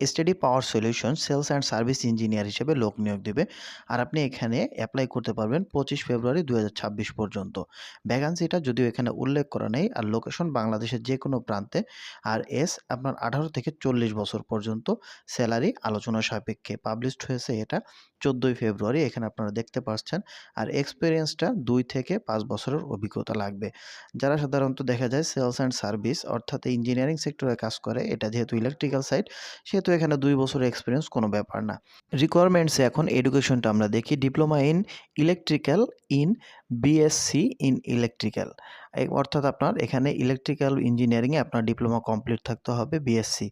Study power solution sales and service engineer হিসেবে লোক নিয়োগ দেবে। আর আপনি এখানে অ্যাপ্লাই করতে পারবেন পঁচিশ ফেব্রুয়ারি দু হাজার ছাব্বিশ পর্যন্ত। ভ্যাকান্সিটা যদিও এখানে উল্লেখ করা নেই, আর লোকেশন বাংলাদেশের যে কোনো প্রান্তে। আর এস আপনার আঠারো থেকে চল্লিশ বছর পর্যন্ত স্যালারি আলোচনা সাপেক্ষে পাবলিশড হয়েছে এটা চোদ্দোই ফেব্রুয়ারি, এখানে আপনারা দেখতে পাচ্ছেন। আর এক্সপিরিয়েন্সটা দুই থেকে পাঁচ বছরের অভিজ্ঞতা লাগবে। যারা সাধারণত দেখা যায় সেলস অ্যান্ড সার্ভিস অর্থাৎ ইঞ্জিনিয়ারিং সেক্টরে কাজ করে, এটা যেহেতু ইলেকট্রিক্যাল সাইড, সেহেতু এখানে দুই বছরের এক্সপিরিয়েন্স কোনো ব্যাপার না। রিকোয়ারমেন্টসে এখন এডুকেশনটা আমরা দেখি। Diploma in electrical in BSc in electrical অর্থাৎ আপনার এখানে ইলেকট্রিক্যাল ইঞ্জিনিয়ারিংয়ে আপনার ডিপ্লোমা কমপ্লিট থাকতে হবে বিএসসি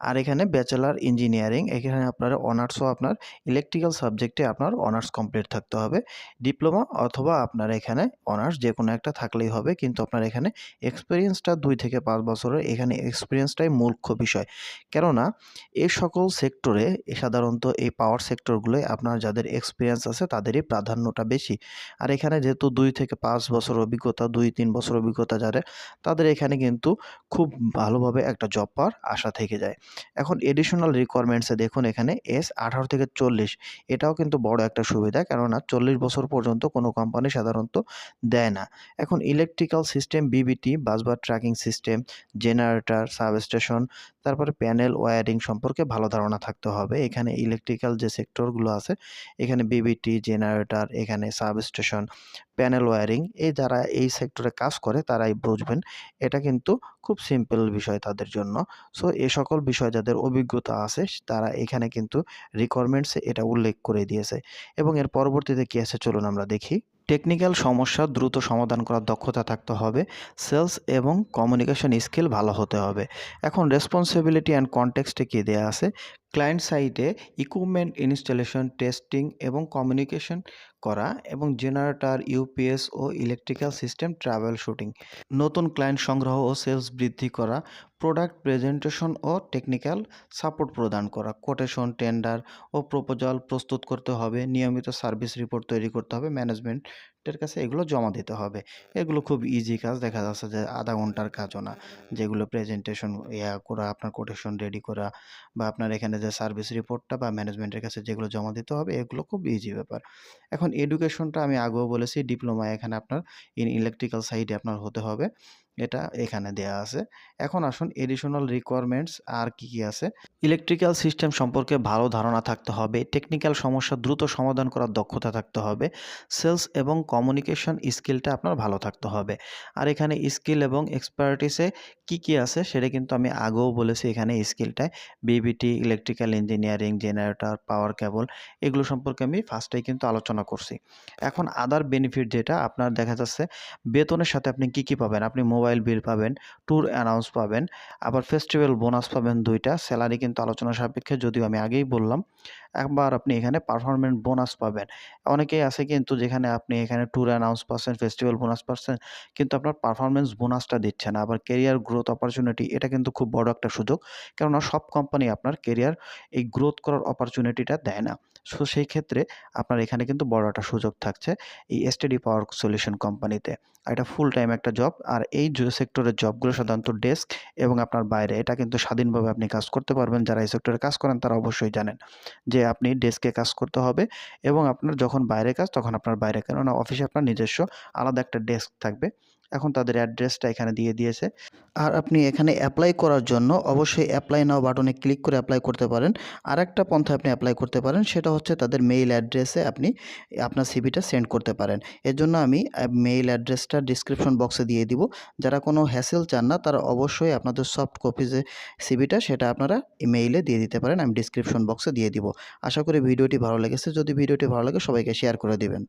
আর এখানে ব্যাচেলার ইঞ্জিনিয়ারিং এখানে আপনার অনার্সও আপনার ইলেকট্রিক্যাল সাবজেক্টে আপনার অনার্স কমপ্লিট থাকতে হবে। ডিপ্লোমা অথবা আপনার এখানে অনার্স যে কোনো একটা থাকলেই হবে, কিন্তু আপনার এখানে এক্সপিরিয়েন্সটা দুই থেকে পাঁচ বছরের এখানে এক্সপিরিয়েন্সটাই মুখ্য বিষয়। কেননা এই সকল সেক্টরে সাধারণত এই পাওয়ার সেক্টরগুলোয় আপনার যাদের এক্সপিরিয়েন্স আছে তাদেরই প্রাধান্যটা বেশি। আর এখানে যেহেতু দুই থেকে পাঁচ বছর অভিজ্ঞতা, দুই তিন বছর অভিজ্ঞতা যাদের, তাদের এখানে কিন্তু খুব ভালোভাবে একটা জব পাওয়ার আশা থেকে যায়। এখন এডিশনাল রিকোয়ারমেন্টসে দেখুন এখানে এস আঠারো থেকে চল্লিশ, এটাও কিন্তু বড় একটা সুবিধা কেননা চল্লিশ বছর পর্যন্ত কোনো কোম্পানি সাধারণত দেয় না। এখন ইলেকট্রিক্যাল সিস্টেম বিবিটি বাস বা ট্র্যাকিং সিস্টেম জেনারেটর সাবস্টেশন তারপরে প্যানেল ওয়্যারিং সম্পর্কে ভালো ধারণা থাকতে হবে। এখানে ইলেকট্রিক্যাল যে সেক্টরগুলো আছে, এখানে বিবিটি জেনারেটর এখানে সাবস্টেশন প্যানেল ওয়্যারিং এই যারা এই সেক্টরে কাজ করে তারাই বুঝবেন। এটা কিন্তু খুব সিম্পল বিষয় তাদের জন্য। সো এ সকল বিষয় যাদের অভিজ্ঞতা আছে, তারা এখানে কিন্তু রিকোয়ারমেন্টসে এটা উল্লেখ করে দিয়েছে। এবং এর পরবর্তীতে কী আছে, চলুন আমরা দেখি। টেকনিক্যাল সমস্যা দ্রুত সমাধান করার দক্ষতা থাকতে হবে। সেলস এবং কমিউনিকেশন স্কিল ভালো হতে হবে। এখন রেসপন্সিবিলিটি অ্যান্ড কনটেক্সটে কী দেওয়া আছে? ক্লায়েন্ট সাইটে ইকুইপমেন্ট ইনস্টলেশন টেস্টিং এবং কমিউনিকেশন করা এবং জেনারেটর ইউপিএস ও ইলেকট্রিক্যাল সিস্টেম ট্রাভেল শুটিং নতুন ক্লায়েন্ট সংগ্রহ ও সেলস বৃদ্ধি করা প্রোডাক্ট প্রেজেন্টেশন ও টেকনিক্যাল সাপোর্ট প্রদান করা। কোটেশন টেন্ডার ও প্রপোজাল প্রস্তুত করতে হবে, নিয়মিত সার্ভিস রিপোর্ট তৈরি করতে হবে ম্যানেজমেন্টের কাছে এগুলো জমা দিতে হবে। এগুলো খুব ইজি কাজ, দেখা যাচ্ছে যে আধা ঘণ্টার কাজও না। যেগুলো প্রেজেন্টেশন ইয়া করা, আপনার কোটেশন রেডি করা বা আপনার এখানে যে সার্ভিস রিপোর্টটা বা ম্যানেজমেন্টের কাছে যেগুলো জমা দিতে হবে, এগুলো খুব ইজি ব্যাপার। এখন এডুকেশনটা আমি আগেও বলেছি ডিপ্লোমা এখানে আপনার ইন ইলেকট্রিক্যাল সাইডে আপনার হতে হবে। এটা এখানে দেয়া আছে। এখন আসুন এডিশনাল রিকোয়ারমেন্টস আর কি কি আছে। ইলেকট্রিক্যাল সিস্টেম সম্পর্কে ভালো ধারণা থাকতে হবে। টেকনিক্যাল সমস্যা দ্রুত সমাধান করার দক্ষতা থাকতে হবে। সেলস এবং কমিউনিকেশন স্কিলটা আপনার ভালো থাকতে হবে। আর এখানে স্কিল এবং এক্সপার্টিসে কি কি আছে সেটা কিন্তু আমি আগেও বলেছি এখানে স্কিলটায় BBT electrical engineering generator power cable এগুলো সম্পর্কে আমি ফার্স্টেই কিন্তু আলোচনা করছি। এখন আদার বেনিফিট যেটা আপনার দেখা যাচ্ছে, বেতনের সাথে আপনি কি কি পাবেন? আপনি মোবাইল বিল পাবেন ট্যুর অ্যানাউন্স পাবেন, আবার ফেস্টিভ্যাল বোনাস পাবেন দুইটা স্যালারি কিন্তু আলোচনা সাপেক্ষে যদিও আমি আগেই বললাম, একবার আপনি এখানে পারফরমেন্স বোনাস পাবেন। অনেকেই আছে কিন্তু যেখানে আপনি এখানে ট্যুর অ্যানাউন্স পাচ্ছেন ফেস্টিভ্যাল বোনাস পাচ্ছেন, কিন্তু আপনার পারফরমেন্স বোনাসটা দিচ্ছে না, আবার কেরিয়ার গ্রোথ অপরচুনিটি এটা কিন্তু খুব বড় একটা সুযোগ, কেননা সব কোম্পানি আপনার কেরিয়ার এই গ্রোথ করার অপরচুনিটিটা দেয় না। সো সেই ক্ষেত্রে আপনার এখানে কিন্তু বড় একটা সুযোগ থাকছে এই এসটিডি পাওয়ার সলিউশন কোম্পানিতে এটা ফুল টাইম একটা জব আর এই সেক্টরের জবগুলো সাধারণত ডেস্ক এবং আপনার বাইরে, এটা কিন্তু স্বাধীনভাবে আপনি কাজ করতে পারবেন। যারা এই সেক্টরে কাজ করেন, তারা অবশ্যই জানেন যে আপনি ডেস্কে কাজ করতে হবে এবং আপনার যখন বাইরে কাজ, তখন আপনার বাইরে। কেননা অফিসে আপনার নিজস্ব আলাদা একটা ডেস্ক থাকবে। এখন তাদের অ্যাড্রেসটা এখানে দিয়ে দিয়েছে। আর আপনি এখানে অ্যাপ্লাই করার জন্য অবশ্যই অ্যাপ্লাই নাও বাটনে ক্লিক করে অ্যাপ্লাই করতে পারেন। আর একটা পন্থা আপনি অ্যাপ্লাই করতে পারেন, সেটা হচ্ছে তাদের মেইল অ্যাড্রেসে আপনি আপনার সিভিটা সেন্ড করতে পারেন। এর জন্য আমি মেইল অ্যাড্রেসটা ডিসক্রিপশন বক্সে দিয়ে দিব। যারা কোনো হ্যাসেল চান না, তারা অবশ্যই আপনাদের সফট কপি যে সিভিটা সেটা আপনারা মেইলে দিয়ে দিতে পারেন। আমি ডিসক্রিপশন বক্সে দিয়ে দিব। আশা করি ভিডিওটি ভালো লেগেছে। যদি ভিডিওটি ভালো লাগে, সবাইকে শেয়ার করে দিবেন।